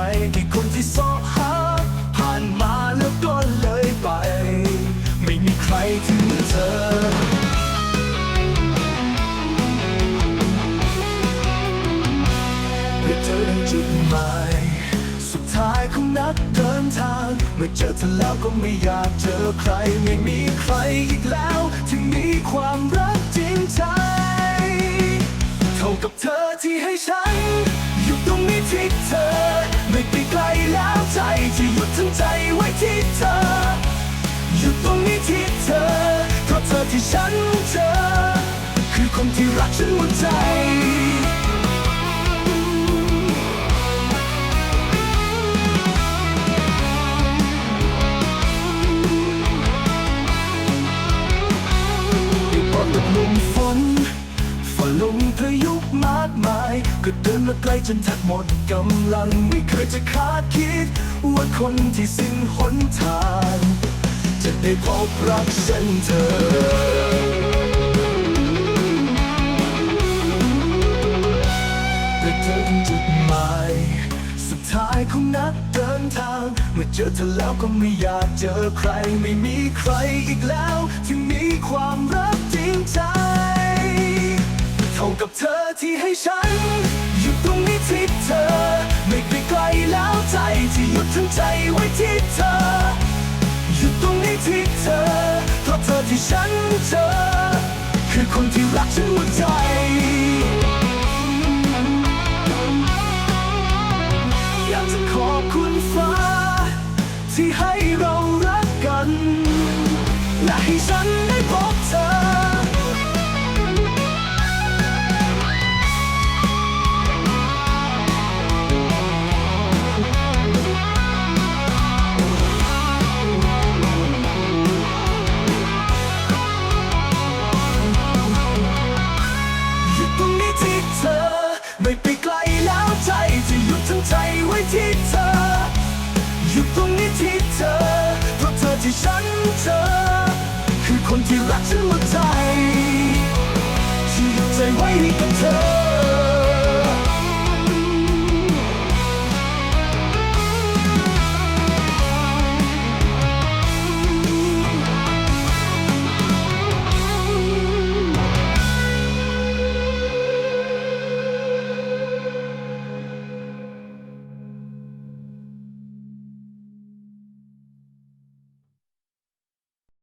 มีใครกี่คนที่สอหาผ่านมาแล้วก็เลยไป ไม่มีใครถึงเธอเพื่อเจอในจุดหมายสุดท้ายของนักเดินทาง เมื่อเจอเธอแล้วก็ไม่อยากเจอใคร ไม่มีใครอีกแล้ว ที่มีความรัก ฉันเจอคือคนที่รักฉันหมดใจอยู่บนกับลมฝนฝนลมพายุมากมาย ก็เดินมาไกลจนแทบหมดกำลัง ไม่เคยจะคาดคิด ว่าคนที่สิ้นหนทาง ได้พบรักเช่นเธอแต่เธอถึงจุดหมายสุดท้ายของนักเดินทาง เมื่อเจอเธอแล้วก็ไม่อยากเจอใคร ไม่มีใครอีกแล้ว หมดใจอยากจะขอบคุณฟ้า ที่ให้เรารักกัน และให้ฉันได้พบเธอ ฉันว่าใจที่ใจไว้ให้กับเธอ